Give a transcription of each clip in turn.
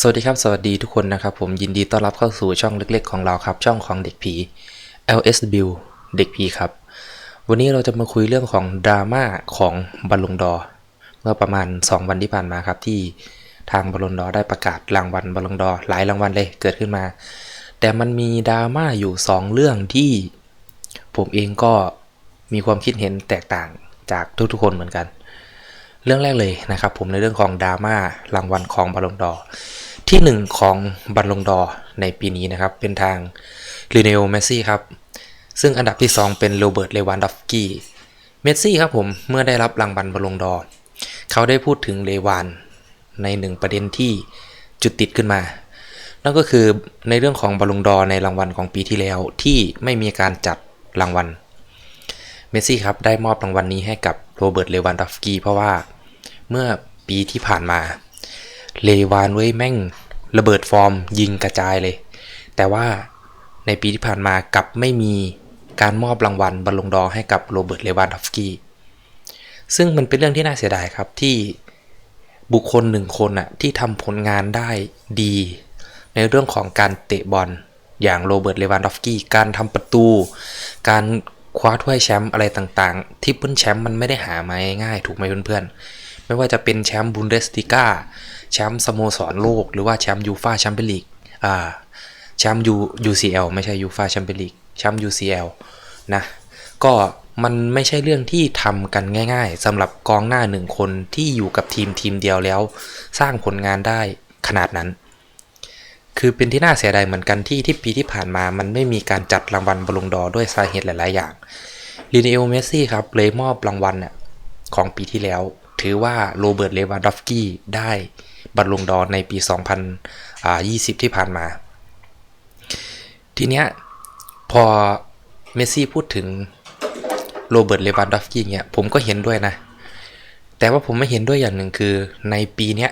สวัสดีครับ สวัสดีทุกคนนะครับ ผมยินดีต้อนรับเข้าสู่ช่องเล็ก ๆ ของเราครับ ช่องของเด็กผี LSW เด็กผีครับ วันนี้เราจะมาคุยเรื่องของดราม่าของบอลลงดอร์เมื่อประมาณ 2 วันที่ผ่านมาครับที่ทางบอลลงดอร์ได้ประกาศรางวัลบอลลงดอร์หลายรางวัลเลยเกิดขึ้นมา แต่มันมีดราม่าอยู่ 2 เรื่องที่ ผมเองก็มีความคิดเห็นแตกต่างจากทุกๆคนเหมือนกัน เรื่องแรกเลยนะครับ ผมในเรื่องของดราม่ารางวัลของบอลลงดอร์ ที่หนึ่งของบอลลงดอในปีนี้นะครับ เป็นทางลีเนโอเมสซี่ครับ ซึ่งอันดับที่ 2 เป็นโรเบิร์ตเลวานดอฟกี้เมสซี่ครับผมเมื่อได้รับรางวัลบอลลงดอ เขาได้พูดถึงเลวานในหนึ่งประเด็นที่จุดติดขึ้นมา นั่นก็คือในเรื่องของบอลลงดอในรางวัลของปีที่แล้วที่ไม่มีการจัดรางวัลเมสซี่ครับได้มอบรางวัลนี้ให้กับโรเบิร์ตเลวานดอฟกี้เพราะว่าเมื่อปีที่ผ่านมา เลวานเว้ยแม่งระเบิดฟอร์มยิงกระจายเลย แต่ว่าในปีที่ผ่านมากลับไม่มีการมอบรางวัลบอลลงดอให้กับโรเบิร์ตเลวานดอฟสกี้ซึ่งมันเป็นเรื่องที่น่าเสียดายครับที่บุคคลหนึ่งคนอะที่ทำผลงานได้ดี ในเรื่องของการเตะบอลอย่างโรเบิร์ตเลวานดอฟสกี้การทำประตู การคว้าถ้วยแชมป์อะไรต่างๆ ที่เพิ่นแชมป์มันไม่ได้หามาง่ายถูกไหมเพื่อนๆ ไม่ว่าจะเป็นแชมป์บุนเดสติก้า แชมป์สโมสรโลก หรือว่าแชมป์ยูฟาแชมเปี้ยนลีกอ่าแชมป์ยู UCL ไม่ใช่ยูฟาแชมเปี้ยนลีกแชมป์ UCL นะก็มันไม่ใช่เรื่องที่ทำกันง่าย ๆสำหรับกองหน้าหนึ่งคนที่อยู่กับทีมทีมเดียวแล้ว สร้างผลงานได้ขนาดนั้น คือเป็นที่น่าเสียดายเหมือนกันที่ที่ปีที่ผ่านมามันไม่มีการจัดรางวัลบอลลงดอด้วยสาเหตุหลาย ๆ อย่างลีเนโอเมสซี่ครับเลยมอบรางวัลน่ของปีที่แล้ว ถือว่าโรเบิร์ตเลวานดอฟสกี้ได้ บอลลงดอในปี 2020 ที่ผ่านมา ทีเนี้ยพอเมสซี่พูดถึงโรเบิร์ตเลวานดอฟกี้เนี่ยผมก็เห็นด้วยนะ แต่ว่าผมไม่เห็นด้วยอย่างหนึ่งคือในปีเนี้ย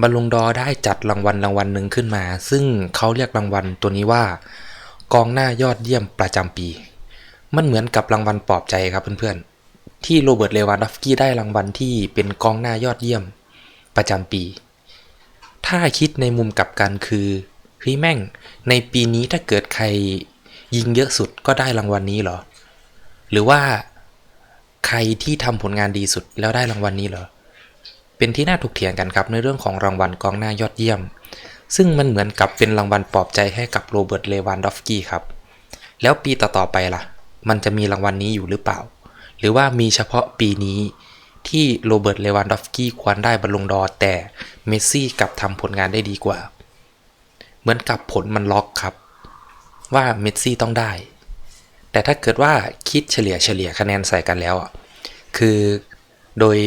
บอลลงดอได้จัดรางวัลรางวัลหนึ่งขึ้นมา ซึ่งเขาเรียกรางวัลตัวนี้ว่า กองหน้ายอดเยี่ยมประจำปี มันเหมือนกับรางวัลปลอบใจครับเพื่อนๆที่โรเบิร์ตเลวานดอฟกี้ได้รางวัลที่เป็นกองหน้ายอดเยี่ยม ประจำปี ถ้าคิดในมุมกลับกันคือเฮ้ยแม่ง ในปีนี้ถ้าเกิดใครยิงเยอะสุดก็ได้รางวัลนี้เหรอ หรือว่าใครที่ทำผลงานดีสุดแล้วได้รางวัลนี้เหรอ เป็นที่น่าถกเถียงกันครับในเรื่องของรางวัลกองหน้ายอดเยี่ยม ซึ่งมันเหมือนกับเป็นรางวัลปลอบใจให้กับโรเบิร์ต เลวานดอฟสกี้ครับ แล้วปีต่อๆไปล่ะ มันจะมีรางวัลนี้อยู่หรือเปล่า หรือว่ามีเฉพาะปีนี้ ที่โรเบิร์ตเลวานดอฟสกี้ควรได้บอลลงดอแต่เมสซี่กลับทำผลงานได้ดีกว่า เหมือนกับผลมันล็อกครับ ว่าเมสซี่ต้องได้ แต่ถ้าเกิดว่าคิดเฉลี่ยเฉลี่ยคะแนนใส่กันแล้วอะคือโดย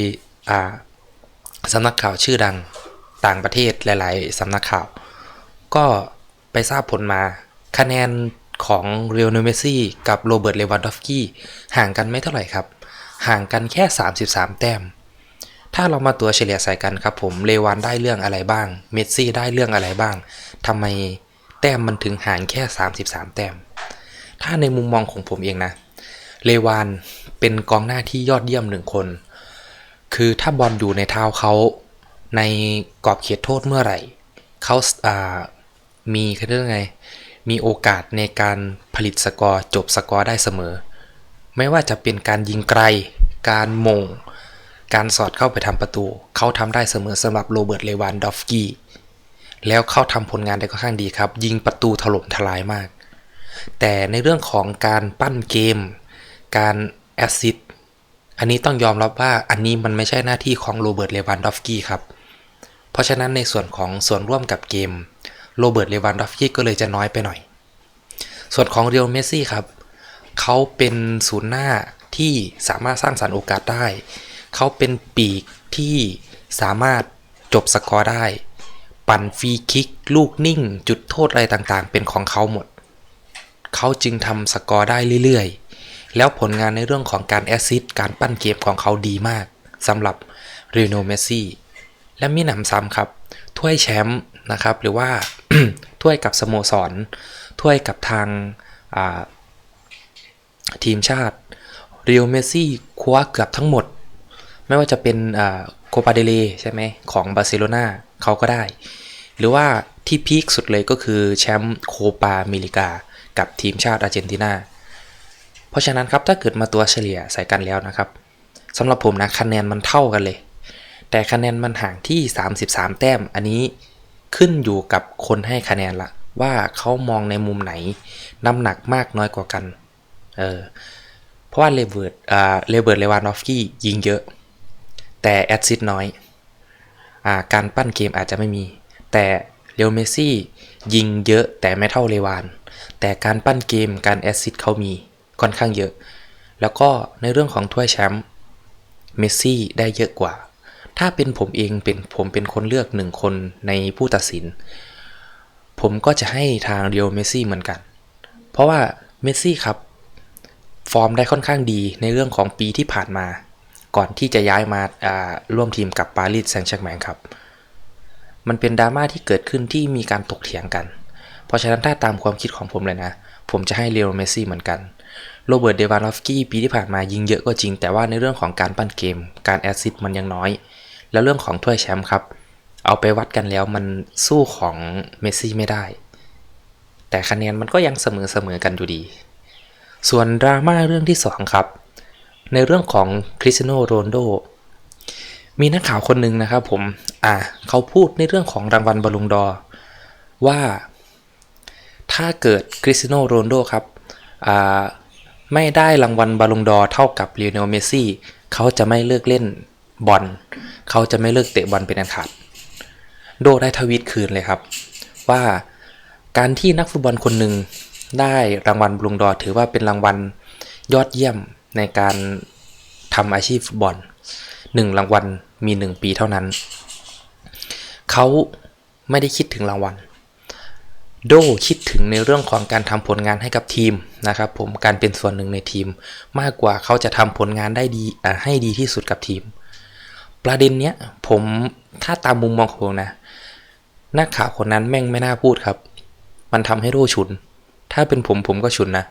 สำนักข่าวชื่อดังต่างประเทศหลาย ๆ สำนักข่าว ก็ไปทราบผลมาคะแนนของเรียลเนเมสซี่กับโรเบิร์ตเลวานดอฟสกี้ห่างกันไม่เท่าไหร่ครับ ห่างกันแค่ 33 แต้ม ถ้าเรามาตัวเฉลี่ยใส่กันครับผมเลวานได้เรื่องอะไรบ้าง เมสซี่ได้เรื่องอะไรบ้างทำไมแต้มมันถึงห่างแค่ 33 แต้ม ถ้าในมุมมองของผมเองนะ เลวานเป็นกองหน้าที่ยอดเยี่ยมหนึ่งคน คือถ้าบอลอยู่ในเท้าเขาในกรอบเขตโทษเมื่อไหร่เขาามีเขาเรียกว่าไง มีโอกาสในการผลิตสกอร์จบสกอร์ได้เสมอ ไม่ว่าจะเป็นการยิงไกล การมง การสอดเข้าไปทำประตู เขาทำได้เสมอสำหรับโรเบิร์ตเลวานดอฟกี้ แล้วเขาทำผลงานได้ค่อนข้างดีครับ ยิงประตูถล่มทลายมาก แต่ในเรื่องของการปั้นเกม การแอสซิสต์อันนี้ต้องยอมรับว่าอันนี้มันไม่ใช่หน้าที่ของโรเบิร์ตเลวานดอฟกี้ครับ เพราะฉะนั้นในส่วนของส่วนร่วมกับเกมโรเบิร์ตเลวานดอฟกี้ก็เลยจะน้อยไปหน่อย ส่วนของเรียลเมสซี่ครับ เขาเป็นศูนย์หน้าที่สามารถสร้างสรรค์โอกาสได้ เขาเป็นปีกที่สามารถจบสกอร์ได้ ปั่นฟรีคิก ลูกนิ่ง จุดโทษอะไรต่างๆ เป็นของเขาหมด เขาจึงทำสกอร์ได้เรื่อยๆ แล้วผลงานในเรื่องของการแอสซิสต์การปั้นเกมของเขาดีมากสำหรับเรโนเมสซี่และมีหนำซ้ำครับ ถ้วยแชมป์นะครับ หรือว่าถ้วยกับสโมสร ถ้วยกับทางอ่า ทีมชาติเรียวเมสซี่คว้าเกือบทั้งหมด ไม่ว่าจะเป็นโคปาเดเลใช่ไหมของบาร์เซโลนาเขาก็ได้ หรือว่าที่พีคสุดเลยก็คือแชมป์โคปาเมริกา กับทีมชาติอาร์เจนตินา เพราะฉะนั้นครับถ้าเกิดมาตัวเฉลี่ยใส่กันแล้วนะครับสำหรับผมนะคะแนนมันเท่ากันเลย แต่คะแนนมันห่างที่ 33 แต้มอันนี้ขึ้นอยู่กับคนให้คะแนนละว่าเขามองในมุมไหนน้ำหนักมากน้อยกว่ากัน เออเพราะว่าเลเวิร์ดอ่าเลเวิร์ดเลวานอฟกี้ยิงเยอะ แต่แอดซิดน้อยอ่าการปั้นเกมอาจจะไม่มี แต่เรอัลเมซี่ยิงเยอะแต่ไม่เท่าเลวาน แต่การปั้นเกมการแอดซิดเขามีค่อนข้างเยอะ แล้วก็ในเรื่องของถ้วยแชมป์เมซี่ได้เยอะกว่า ถ้าเป็นผมเองเป็นผมเป็นคนเลือกหนึ่งคนในผู้ตัดสิน ผมก็จะให้ทางเรียวเมซี่เหมือนกัน เพราะว่าเมซี่ครับ ฟอร์มได้ค่อนข้างดีในเรื่องของปีที่ผ่านมา ก่อนที่จะย้ายมาอ่าร่วมทีมกับปารีสแซงต์แชร์แมงครับ มันเป็นดราม่าที่เกิดขึ้นที่มีการตกเถียงกัน เพราะฉะนั้นถ้าตามความคิดของผมเลยนะ ผมจะให้เรียวเมซี่เหมือนกันโรเบิร์ตเดวานอฟสกี้ปีที่ผ่านมายิงเยอะก็จริง แต่ว่าในเรื่องของการปั้นเกม การแอสซิสต์มันยังน้อย แล้วเรื่องของถ้วยแชมป์ครับ เอาไปวัดกันแล้วมันสู้ของเมสซี่ไม่ได้ แต่คะแนนมันก็ยังเสมอเสมอๆกันอยู่ดี ส่วนดราม่าเรื่องที่ 2 ครับ ในเรื่องของคริสเตียโนโรนโด มีนักข่าวคนหนึ่งนะครับผม อ่าเขาพูดในเรื่องของรางวัลบอลลูนดอร์ว่าถ้าเกิดคริสเตียโนโรนโดครับ อ่า ไม่ได้รางวัลบอลลูนดอร์เท่ากับเลโอนลเมสซี่ เขาจะไม่เลิกเล่นบอล เขาจะไม่เลิกเตะบอลเป็นอันขาด โดได้ทวีตคืนเลยครับ ว่าการที่นักฟุตบอลคนหนึ่ง ได้รางวัลบลลูนดอถือว่าเป็นรางวัลยอดเยี่ยมในการทำอาชีพฟุตบอลหนึ่งรางวัลมีหนึ่งปีเท่านั้น เขาไม่ได้คิดถึงรางวัล โดคิดถึงในเรื่องของการทำผลงานให้กับทีมนะครับผมการเป็นส่วนหนึ่งในทีม มากกว่าเขาจะทำผลงานได้ดีให้ดีที่สุดกับทีม ประเด็นเนี้ยผมถ้าตามมุมมองของผมนะนักข่าวคนนั้นแม่งไม่น่าพูดครับ มันทำให้โดฉุน ถ้าเป็นผมผมก็ฉุนนะ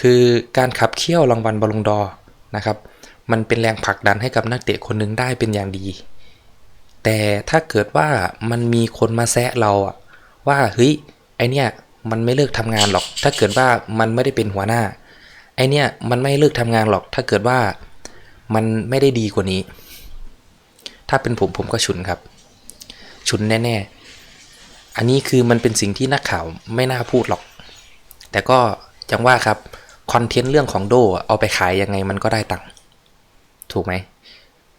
คือการขับเคี่ยวรางวัลบอลลงดอนะครับ มันเป็นแรงผลักดันให้กับนักเตะคนหนึ่งได้เป็นอย่างดี แต่ถ้าเกิดว่ามันมีคนมาแซะเราอะว่าเฮ้ยไอเนี้ยมันไม่เลิกทำงานหรอก ถ้าเกิดว่ามันไม่ได้เป็นหัวหน้า ไอเนี้ยมันไม่เลิกทำงานหรอก ถ้าเกิดว่ามันไม่ได้ดีกว่านี้ ถ้าเป็นผมผมก็ฉุนครับ ฉุนแน่ ๆ อันนี้คือมันเป็นสิ่งที่นักข่าวไม่น่าพูดหรอก แต่ก็จังว่าครับคอนเทนต์เรื่องของโดเอาไปขายยังไงมันก็ได้ตังค์ถูกไหม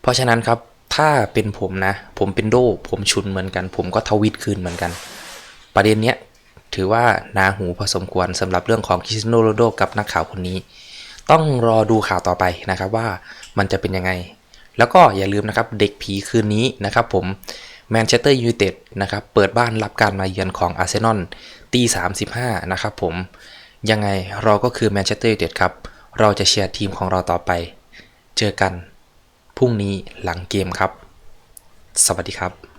เพราะฉะนั้นครับถ้าเป็นผมนะ ผมเป็นโดผมฉุนเหมือนกัน ผมก็ทวิตคืนเหมือนกัน ประเด็นเนี้ยถือว่านาหูพอสมควรสำหรับเรื่องของคริสโนโรโดกับนักข่าวคนนี้ ต้องรอดูข่าวต่อไปนะครับว่ามันจะเป็นยังไง แล้วก็อย่าลืมนะครับเด็กผีคืนนี้นะครับผม แมนเชสเตอร์ยูไนเต็ดนะครับเปิดบ้านรับการมาเยือนของอาร์เซนอลตี35นะครับผม ยังไงเราก็คือแมนเชสเตอร์ยูไนเต็ดครับ เราจะเชียร์ทีมของเราต่อไป เจอกันพรุ่งนี้หลังเกมครับ สวัสดีครับ